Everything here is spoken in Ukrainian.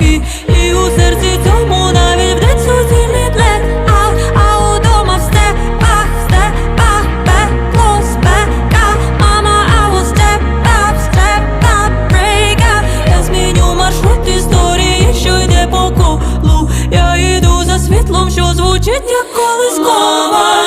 легкий, і у серці цьому навіть вдень суцільний плет, а, а удома все пах, все пах, пекло, спека Мама, а у step up, step Я зміню маршрут історії, що йде по колу. Я йду за світлом, що звучить як колись кова